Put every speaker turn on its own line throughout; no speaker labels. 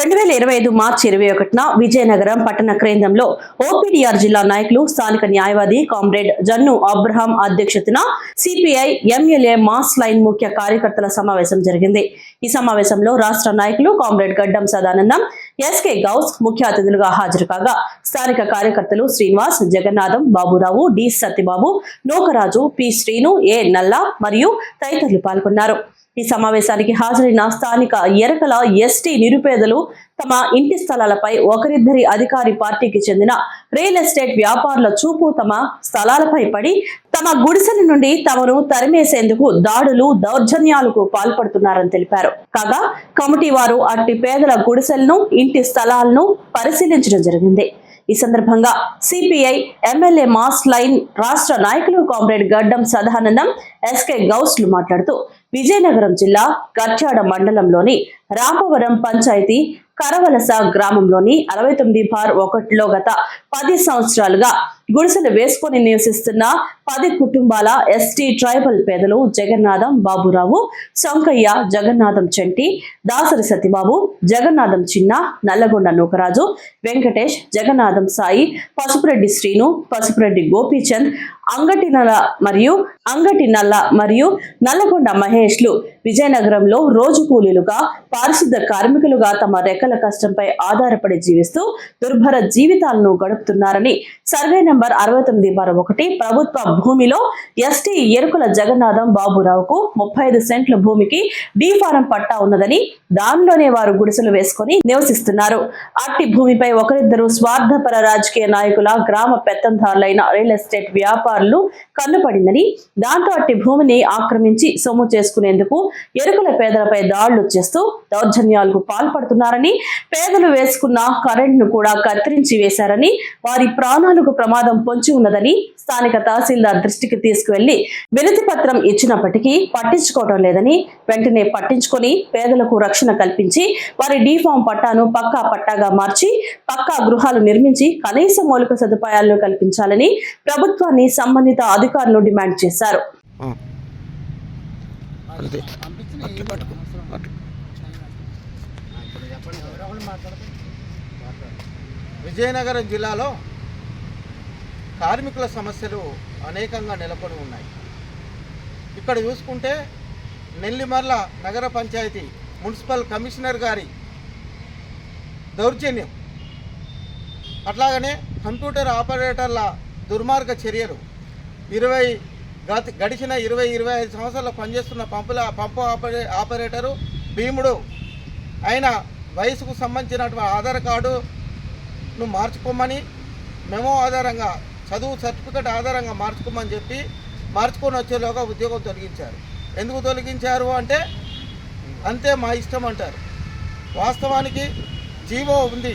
రెండు వేల ఇరవై ఐదు మార్చి ఇరవై ఒకటిన విజయనగరం పట్టణ కేంద్రంలో ఓపీడీఆర్ జిల్లా నాయకులు స్థానిక న్యాయవాది కామ్రేడ్ జన్ను అబ్రహాం అధ్యక్షతన సిపిఐ ఎంఎల్ఏ మాస్ లైన్ ముఖ్య కార్యకర్తల సమావేశం జరిగింది. ఈ సమావేశంలో రాష్ట్ర నాయకులు కామ్రేడ్ గడ్డం సదానందం ఎస్కే గౌస్ ముఖ్య అతిథులుగా హాజరు కాగా స్థానిక కార్యకర్తలు Srinivas Jagannatham Baburao D. Satyababu Nookaraju P. Sreenu A. Nalla మరియు తదితరులు పాల్గొన్నారు. ఈ సమావేశానికి హాజరైన స్థానిక ఎరకల ఎస్టీ నిరుపేదలు తమ ఇంటి స్థలాలపై ఒకరిద్దరి అధికారి పార్టీకి చెందిన రియల్ ఎస్టేట్ వ్యాపారుల చూపు తమ స్థలాలపై పడి తమ గుడిసెల నుండి తమను తరిమేసేందుకు దాడులు దౌర్జన్యాలకు పాల్పడుతున్నారని తెలిపారు. కాగా కమిటీ వారు అట్టి పేదల గుడిసెలను ఇంటి స్థలాలను పరిశీలించడం జరిగింది. ఈ సందర్భంగా సిపిఐ ఎమ్మెల్యే మాస్ లైన్ రాష్ట్ర నాయకులు కామ్రేడ్ గడ్డం సదానందం ఎస్కే గౌస్లు మాట్లాడుతూ విజయనగరం జిల్లా కర్చాడ మండలంలోని రామవరం పంచాయతీ కరవలస గ్రామంలోని అరవై తొమ్మిది బార్ ఒకటిలో గత పది సంవత్సరాలుగా గుడిసెలు వేసుకొని నివసిస్తున్న పది కుటుంబాల ఎస్టీ ట్రైబల్ పేదలు జగన్నాథం బాబురావు సొంకయ్య జగన్నాథం చెంటి దాసరి సత్యబాబు జగన్నాథం చిన్న నల్లగొండ నూకరాజు వెంకటేష్ జగన్నాథం సాయి పసుపురెడ్డి శ్రీను పసుపురెడ్డి గోపీచంద్ అంగటి నల్ల మరియు అంగటి నల్ల మరియు నల్లగొండ మహేష్లు విజయనగరంలో రోజు కూలీలుగా పారిశుద్ధ కార్మికులుగా తమ రెక్కల కష్టంపై ఆధారపడి జీవిస్తూ దుర్భర జీవితాలను గడుపుతున్నారని సర్వే నెంబర్ అరవై తొమ్మిది మరో ఒకటి ప్రభుత్వ భూమిలో ఎస్టీ ఎరుకుల జగన్నాథం బాబురావుకు ముప్పై ఐదు సెంట్ల భూమికి డీ ఫారం పట్టా ఉన్నదని దానిలోనే వారు గుడిసెలు వేసుకొని నివసిస్తున్నారు. అట్టి భూమిపై ఒకరిద్దరు స్వార్థపర రాజకీయ నాయకుల గ్రామ పెత్తందారులైన రియల్ ఎస్టేట్ వ్యాపారులు కన్నుపడిందని దాంతో అట్టి భూమిని ఆక్రమించి సొమ్ము చేసుకునేందుకు ఎరుకుల పేదలపై దాడులు చేస్తూ దౌర్జన్యాలకు పాల్పడుతున్నారని పేదలు వేసుకున్న కరెంట్ను కూడా కత్తిరించి వేశారని వారి ప్రాణాలకు ప్రమాదం పొంచి ఉన్నదని స్థానిక తహసీల్దార్ దృష్టికి తీసుకువెళ్ళి వినతి పత్రం ఇచ్చినప్పటికీ పట్టించుకోవడం లేదని వెంటనే పట్టించుకొని పేదలకు రక్షణ కల్పించి వారి డీఫామ్ పట్టాను పక్కా పట్టాగా మార్చి పక్కా గృహాలు నిర్మించి కనీస మౌలిక సదుపాయాలను కల్పించాలని ప్రభుత్వాన్ని సంబంధిత అధికారులు డిమాండ్ చేశారు.
అదే. అట్లా పట్టుకో. అట్లా.
విజయనగరం జిల్లాలో కార్మికుల సమస్యలు అనేకంగా నెలకొని ఉన్నాయి. ఇక్కడ చూసుకుంటే నెల్లిమర్ల నగర పంచాయతీ మున్సిపల్ కమిషనర్ గారి దౌర్జన్యం. అట్లాగనే కంప్యూటర్ ఆపరేటర్ల దుర్మార్గ చర్యలు. ఇరవై గత గడిచిన ఇరవై ఇరవై ఐదు సంవత్సరాలు పనిచేస్తున్న పంపుల పంపు ఆపరే ఆపరేటరు భీముడు. ఆయన వయసుకు సంబంధించినటువంటి ఆధార్ కార్డును మార్చుకోమని మెమో ఆధారంగా చదువు సర్టిఫికెట్ ఆధారంగా మార్చుకోమని చెప్పి మార్చుకొని వచ్చేలోగా ఉద్యోగం తొలగించారు. ఎందుకు తొలగించారు అంటే అంతే మా ఇష్టం అంటారు. వాస్తవానికి జీవో ఉంది.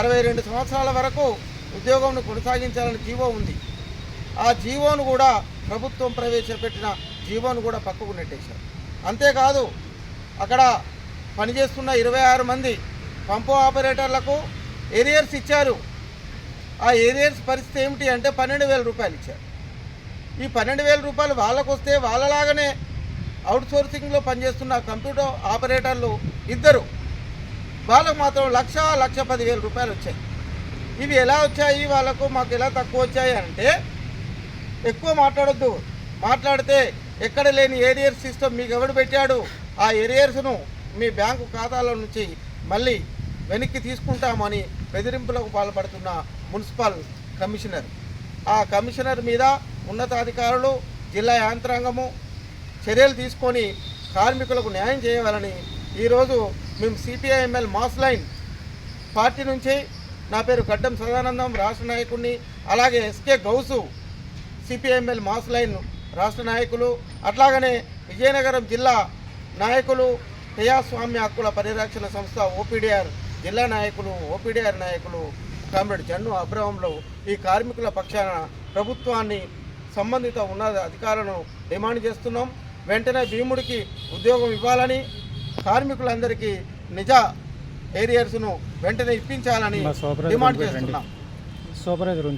అరవై రెండు సంవత్సరాల వరకు ఉద్యోగంను కొనసాగించాలని జీవో ఉంది. ఆ జీవోను కూడా ప్రభుత్వం ప్రవేశపెట్టిన జీవోను కూడా పక్కకు నెట్టేశారు. అంతేకాదు అక్కడ పనిచేస్తున్న ఇరవై ఆరు మంది పంపు ఆపరేటర్లకు ఏరియర్స్ ఇచ్చారు. ఆ ఏరియర్స్ పరిస్థితి ఏమిటి అంటే పన్నెండు వేల రూపాయలు ఇచ్చారు. ఈ పన్నెండు వేల రూపాయలు వాళ్ళకు వస్తే వాళ్ళలాగానే అవుట్సోర్సింగ్లో పనిచేస్తున్న కంప్యూటర్ ఆపరేటర్లు ఇద్దరు. వాళ్ళకు మాత్రం లక్ష లక్ష పదివేల రూపాయలు వచ్చాయి. ఇవి ఎలా వచ్చాయి? వాళ్ళకు మాకు ఎలా తక్కువ వచ్చాయి అంటే ఎక్కువ మాట్లాడొద్దు. మాట్లాడితే ఎక్కడ లేని ఏరియర్ సిస్టమ్ మీకు ఎవడు పెట్టాడు? ఆ ఏరియర్స్ను మీ బ్యాంకు ఖాతాల నుంచి మళ్ళీ వెనక్కి తీసుకుంటామని బెదిరింపులకు పాల్పడుతున్న మున్సిపల్ కమిషనర్. ఆ కమిషనర్ మీద ఉన్నతాధికారులు జిల్లా యంత్రాంగము చర్యలు తీసుకొని కార్మికులకు న్యాయం చేయాలని ఈరోజు మేము సిపిఐఎంఎల్ మాస్ లైన్ పార్టీ నుంచి నా పేరు గడ్డం సదానందం రాష్ట్ర నాయకుడిని అలాగే SK Gouse CPIML mass line రాష్ట్ర నాయకులు అట్లాగనే విజయనగరం జిల్లా నాయకులు ప్రజాస్వామ్య హక్కుల పరిరక్షణ సంస్థ ఓపీడీఆర్ జిల్లా నాయకులు ఓపీడీఆర్ నాయకులు కామ్రేడ్ జన్ను అబ్రహంలో ఈ కార్మికుల పక్షాన ప్రభుత్వాన్ని సంబంధిత ఉన్నత అధికారులను డిమాండ్ చేస్తున్నాం. వెంటనే భీముడికి ఉద్యోగం ఇవ్వాలని కార్మికులందరికీ నిజ ఏరియర్స్ను వెంటనే ఇప్పించాలని డిమాండ్ చేస్తున్నాం.
సూపర్వైజర్